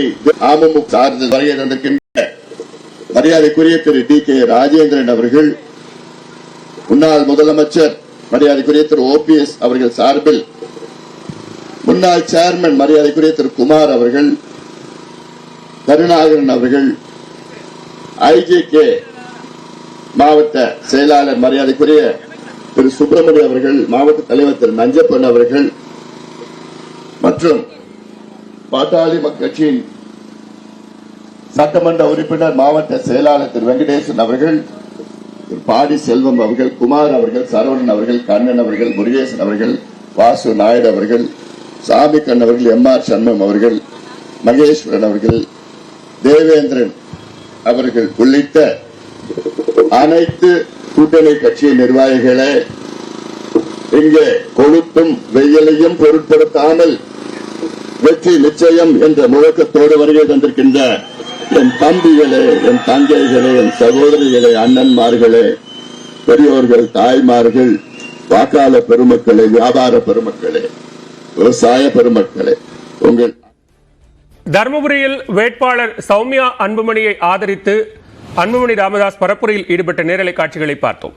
தேனி அமமுக சார்ந்து வருகை தந்திருக்கின்ற மரியாதைக்குரிய திரு டி கே ராஜேந்திரன் அவர்கள் முன்னாள் முதலமைச்சர் மரியாதைக்குரிய திரு ஓ பி எஸ் அவர்கள் சார்பில் முன்னாள் சேர்மன் மரியாதைக்குரிய திரு குமார் அவர்கள் கருணாகரன் அவர்கள் ஐஜே கே மாவட்ட செயலாளர் மரியாதைக்குரிய திரு சுப்பிரமணிய அவர்கள் மாவட்ட தலைவர் திரு நஞ்சப்பன் அவர்கள் மற்றும் பாட்டாளி கட்சியின் சட்டமன்ற உறுப்பினர் மாவட்ட செயலாளர் திரு வெங்கடேசன் அவர்கள் திரு பாடி செல்வம் அவர்கள் குமார் அவர்கள் சரவணன் அவர்கள் கண்ணன் அவர்கள் முருகேசன் அவர்கள் வாசு நாயுடு அவர்கள் சாமி அவர்கள் எம் ஆர் சண்முகம் அவர்கள் மகேஸ்வரன் அவர்கள் தேவேந்திரன் அவர்கள் உள்ளிட்ட அனைத்து கூட்டணி கட்சி நிர்வாகிகளே இங்கே கொளுத்தும் வெயிலையும் பொருட்படுத்தாமல் வெற்றி நிச்சயம் என்ற முழக்கத்தோடு வருகை தந்திருக்கின்ற என் தம்பிகளே என் தங்கைகளே என் சகோதரிகளே அண்ணன்மார்களே பெரியோர்கள் தாய்மார்கள் வாக்காள பெருமக்களே வியாபார பெருமக்களே விவசாய பெருமக்களே உங்கள் தருமபுரியில் வேட்பாளர் சௌமியா அன்புமணியை ஆதரித்து அன்புமணி ராமதாஸ் பரப்புரையில் ஈடுபட்ட நேரலை காட்சிகளை பார்த்தோம்.